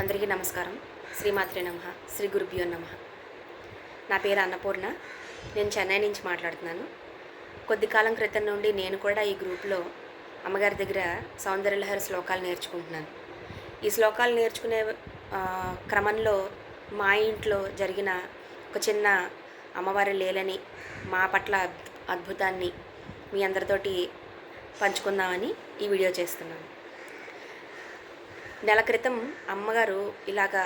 అందరికీ నమస్కారం. శ్రీమాత్రే నమ. శ్రీ గురుభ్యో నమ. నా పేరు అన్నపూర్ణ. నేను చెన్నై నుంచి మాట్లాడుతున్నాను. కొద్ది కాలం క్రితం నుండి నేను కూడా ఈ గ్రూప్లో అమ్మగారి దగ్గర సౌందర్యలహరి శ్లోకాలు నేర్చుకుంటున్నాను. ఈ శ్లోకాలు నేర్చుకునే క్రమంలో మా ఇంట్లో జరిగిన ఒక చిన్న అమ్మవారి లేలని మా పట్ల అద్భుతాన్ని మీ అందరితోటి పంచుకుందామని ఈ వీడియో చేస్తున్నాను. నెల క్రితం అమ్మగారు ఇలాగా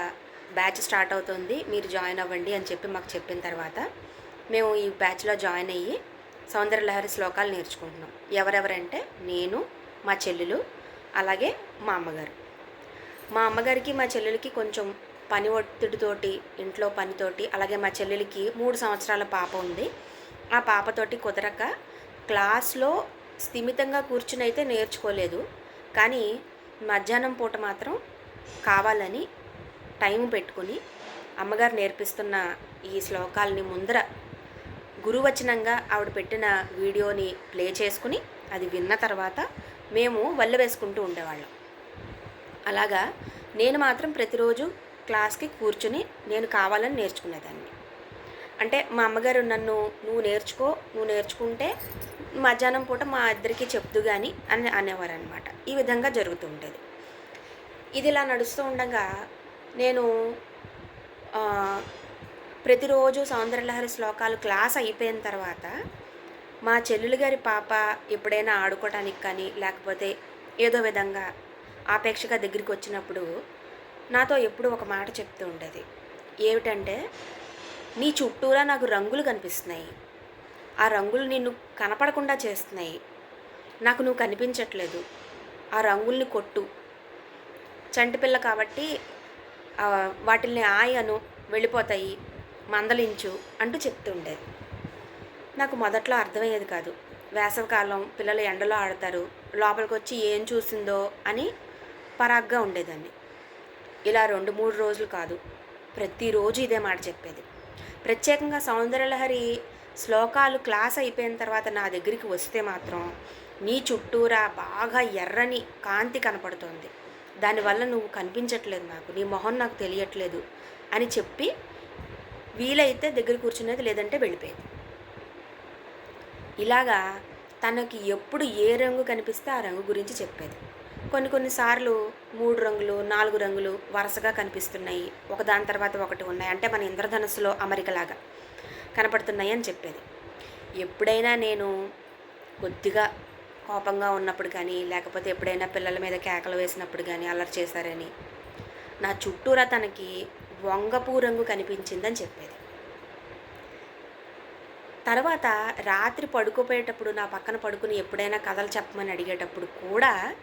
బ్యాచ్ స్టార్ట్ అవుతుంది మీరు జాయిన్ అవ్వండి అని చెప్పి మాకు చెప్పిన తర్వాత మేము ఈ బ్యాచ్లో జాయిన్ అయ్యి సౌందర్యలహరి శ్లోకాలు నేర్చుకుంటున్నాం. ఎవరెవరంటే నేను మా చెల్లెలు అలాగే మా అమ్మగారు. మా అమ్మగారికి మా చెల్లెలకి కొంచెం పని ఒత్తిడితోటి ఇంట్లో పనితోటి అలాగే మా చెల్లెలకి మూడు సంవత్సరాల పాప ఉంది. ఆ పాపతోటి కుదరక క్లాస్లో స్థిమితంగా కూర్చుని అయితే నేర్చుకోలేదు. కానీ మధ్యాహ్నం పూట మాత్రం కావాలని టైం పెట్టుకుని అమ్మగారు నేర్పిస్తున్న ఈ శ్లోకాలని ముందర గురువచనంగా ఆవిడ పెట్టిన వీడియోని ప్లే చేసుకుని అది విన్న తర్వాత మేము వల్ల వేసుకుంటూ ఉండేవాళ్ళం. అలాగా నేను మాత్రం ప్రతిరోజు క్లాస్కి కూర్చుని నేను కావాలని నేర్చుకునేదాన్ని. అంటే మా అమ్మగారు నన్ను నువ్వు నేర్చుకో నువ్వు నేర్చుకుంటే మధ్యాహ్నం పూట మా ఇద్దరికి చెప్దు కానీ అని అనేవారు అనమాట ఈ విధంగా జరుగుతూ ఉండేది ఇది ఇలా నడుస్తూ ఉండగా నేను ప్రతిరోజు సౌందర్యలహరి శ్లోకాలు క్లాస్ అయిపోయిన తర్వాత మా చెల్లెలు గారి పాప ఎప్పుడైనా ఆడుకోవటానికి కానీ లేకపోతే ఏదో విధంగా ఆపేక్షగా దగ్గరికి వచ్చినప్పుడు నాతో ఎప్పుడు ఒక మాట చెప్తూ ఉండేది. ఏమిటంటే నీ చుట్టూరా నాకు రంగులు కనిపిస్తున్నాయి. ఆ రంగులు నిన్ను కనపడకుండా చేస్తున్నాయి. నాకు నువ్వు కనిపించట్లేదు. ఆ రంగుల్ని కొట్టు. చంటిపిల్ల కాబట్టి వాటిల్ని ఆయను వెళ్ళిపోతాయి. మందలించు అంటూ చెప్తుండేది నాకు మొదట్లో అర్థమయ్యేది కాదు. వేసవికాలం పిల్లలు ఎండలో ఆడతారు. లోపలికి వచ్చి ఏం చూసిందో అని పరాగ్గా ఉండేదాన్ని. ఇలా రెండు మూడు రోజులు కాదు. ప్రతిరోజు ఇదే మాట చెప్పేది. ప్రత్యేకంగా సౌందర్యలహరి శ్లోకాలు క్లాస్ అయిపోయిన తర్వాత నా దగ్గరికి వస్తే మాత్రం నీ చుట్టూరా బాగా ఎర్రని కాంతి కనపడుతోంది. దానివల్ల నువ్వు కనిపించట్లేదు నాకు నీ మొహం నాకు తెలియట్లేదు అని చెప్పి వీలైతే దగ్గర కూర్చునేది లేదంటే వెళ్ళిపోయేది. ఇలాగా తనకి ఎప్పుడు ఏ రంగు కనిపిస్తే ఆ రంగు గురించి చెప్పేది. కొన్ని కొన్నిసార్లు మూడు రంగులు నాలుగు రంగులు వరుసగా కనిపిస్తున్నాయి. ఒకదాని తర్వాత ఒకటి ఉన్నాయి. అంటే మన ఇంద్రధనుస్సులో అమరికలాగా కనపడుతున్నాయి అని చెప్పేది. ఎప్పుడైనా నేను కొద్దిగా కోపంగా ఉన్నప్పుడు కానీ లేకపోతే ఎప్పుడైనా పిల్లల మీద కేకలు వేసినప్పుడు కానీ అల్లరి చేశారని నా చుట్టూరా తనకి వంగపూ రంగు కనిపించిందని చెప్పేది. తర్వాత రాత్రి పడుకోపోయేటప్పుడు నా పక్కన పడుకుని ఎప్పుడైనా కథలు చెప్పమని అడిగేటప్పుడు కూడా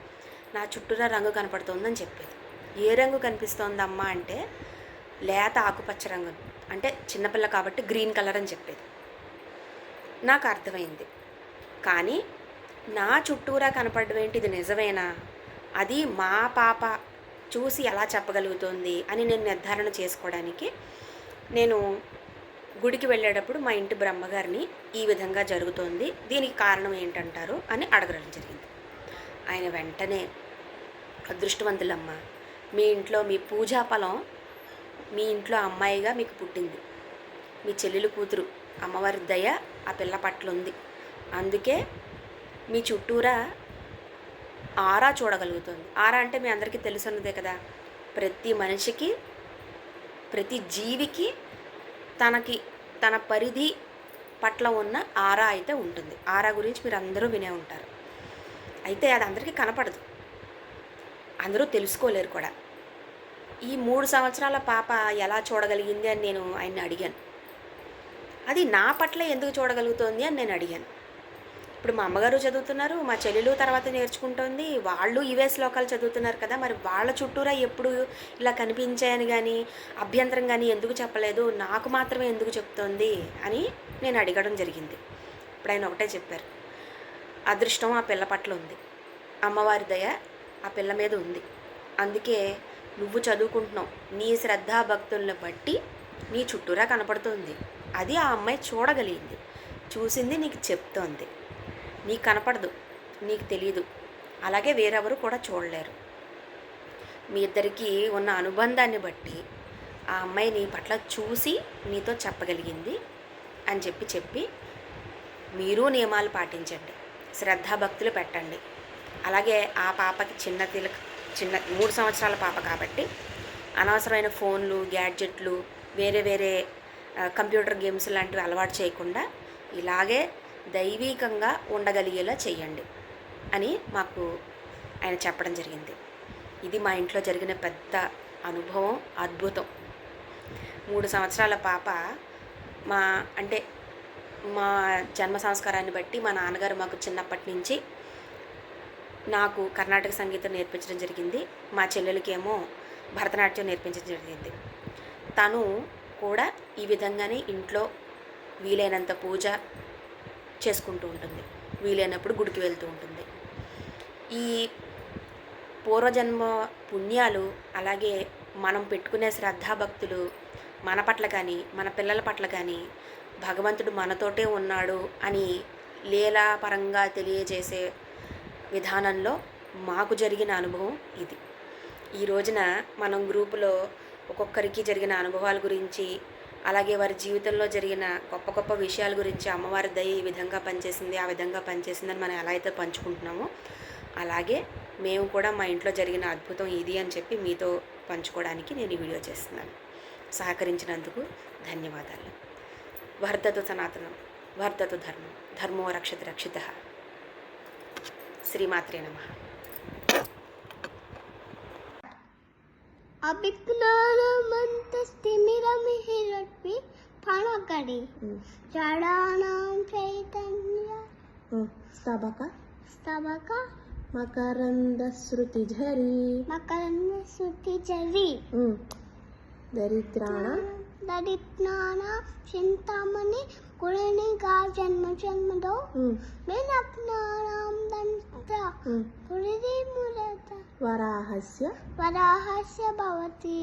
నా చుట్టూరా రంగు కనపడుతోందని చెప్పేది. ఏ రంగు కనిపిస్తోందమ్మా అంటే లేత ఆకుపచ్చ రంగు. అంటే చిన్నపిల్ల కాబట్టి గ్రీన్ కలర్ అని చెప్పేది. నాకు అర్థమైంది. కానీ నా చుట్టూరా కనపడడం ఏంటి ఇది నిజమేనా? అది మా పాప చూసి ఎలా చెప్పగలుగుతోంది అని నేను నిర్ధారణ చేసుకోవడానికి నేను గుడికి వెళ్ళేటప్పుడు మా ఇంటి బ్రహ్మగారిని ఈ విధంగా జరుగుతోంది. దీనికి కారణం ఏంటంటారు అని అడగడం జరిగింది. ఆయన వెంటనే అదృష్టవంతులమ్మ మీ ఇంట్లో మీ పూజా ఫలం మీ ఇంట్లో అమ్మాయిగా మీకు పుట్టింది. మీ చెల్లెలు కూతురు అమ్మవారి దయ ఆ పిల్ల పట్ల ఉంది. అందుకే మీ చుట్టూరా ఆరా చూడగలుగుతుంది. ఆరా అంటే మీ అందరికీ తెలుసున్నదే కదా. ప్రతి మనిషికి ప్రతి జీవికి తనకి తన పరిధి పట్ల ఉన్న ఆరా అయితే ఉంటుంది. ఆరా గురించి మీరు అందరూ వినే ఉంటారు. అయితే అది అందరికీ కనపడదు. అందరూ తెలుసుకోలేరు కూడా. ఈ మూడు సంవత్సరాల పాప ఎలా చూడగలిగింది అని నేను ఆయన్ని అడిగాను. అది నా పట్ల ఎందుకు చూడగలుగుతోంది అని నేను అడిగాను. ఇప్పుడు మా అమ్మగారు చదువుతున్నారు మా చెల్లెలు తర్వాత నేర్చుకుంటోంది వాళ్ళు ఇవే శ్లోకాలు చదువుతున్నారు కదా మరి వాళ్ళ చుట్టూరా ఎప్పుడు ఇలా కనిపించాయని కానీ అభ్యంతరం కానీ ఎందుకు చెప్పలేదు నాకు మాత్రమే ఎందుకు చెప్తోంది అని నేను అడగడం జరిగింది. ఇప్పుడు ఆయన ఒకటే చెప్పారు. అదృష్టం ఆ పిల్ల పట్ల ఉంది. అమ్మవారి దయ ఆ పిల్ల మీద ఉంది. అందుకే నువ్వు చదువుకుంటున్నావు. నీ శ్రద్ధా భక్తులను బట్టి నీ చుట్టూరా కనపడుతుంది. అది ఆ అమ్మాయి చూడగలిగింది. చూసింది నీకు చెప్తోంది. నీకు కనపడదు. నీకు తెలియదు అలాగే వేరెవరు కూడా చూడలేరు. మీ ఇద్దరికి ఉన్న అనుబంధాన్ని బట్టి ఆ అమ్మాయి నీ పట్ల చూసి నీతో చెప్పగలిగింది అని చెప్పి చెప్పి మీరు నియమాలు పాటించండి. శ్రద్ధాభక్తులు పెట్టండి. అలాగే ఆ పాపకి చిన్న తిలక చిన్న మూడు సంవత్సరాల పాప కాబట్టి అనవసరమైన ఫోన్లు గ్యాడ్జెట్లు వేరే వేరే కంప్యూటర్ గేమ్స్ లాంటివి అలవాటు చేయకుండా ఇలాగే దైవీకంగా ఉండగలిగేలా చేయండి అని మాకు ఆయన చెప్పడం జరిగింది. ఇది మా ఇంట్లో జరిగిన పెద్ద అనుభవం అద్భుతం. మూడు సంవత్సరాల పాప మా అంటే మా జన్మ సంస్కారాన్ని బట్టి మా నాన్నగారు మాకు చిన్నప్పటి నుంచి నాకు కర్ణాటక సంగీతం నేర్పించడం జరిగింది. మా చెల్లెలకేమో భరతనాట్యం నేర్పించడం జరిగింది. తను కూడా ఈ విధంగానే ఇంట్లో వీలైనంత పూజ చేసుకుంటూ ఉంటుంది. వీలైనప్పుడు గుడికి వెళ్తూ ఉంటుంది. ఈ పూర్వజన్మ పుణ్యాలు అలాగే మనం పెట్టుకునే శ్రద్ధాభక్తులు మన పట్ల కానీ మన పిల్లల పట్ల కానీ భగవంతుడు మనతోటే ఉన్నాడు అని లీలాపరంగా తెలియజేసే విధానంలో మాకు జరిగిన అనుభవం ఇది. ఈ రోజున మనం గ్రూపులో ఒక్కొక్కరికి జరిగిన అనుభవాల గురించి అలాగే వారి జీవితంలో జరిగిన గొప్ప గొప్ప విషయాల గురించి అమ్మవారి దయ ఈ విధంగా పనిచేసింది ఆ విధంగా పనిచేసిందని మనం ఎలా అయితే పంచుకుంటున్నామో అలాగే మేము కూడా మా ఇంట్లో జరిగిన అద్భుతం ఇది అని చెప్పి మీతో పంచుకోవడానికి నేను ఈ వీడియో చేస్తున్నాను. సహకరించినందుకు ధన్యవాదాలు. वर्धतु सनातनं वर्धतु धर्म धर्मो रक्षति रक्षितः। श्रीमात्रे नमः। अभिज्ञानमन्तस्तिमिरमिहिरपि फणकरि जडानां चैतन्य। स्तबक? स्तबक? मकरन्दश्रुतिझरी। मकरन्दश्रुतिझरी। दरिद्राणां? మకరంద శృతి చరి దరిద్రాణ దరిజ్ఞాన చింతామణి కురణిగా జన్మ జన్మదో వినప్నానాం దంత పురిది మురత. వరాహస్య వరాహస్య భవతి.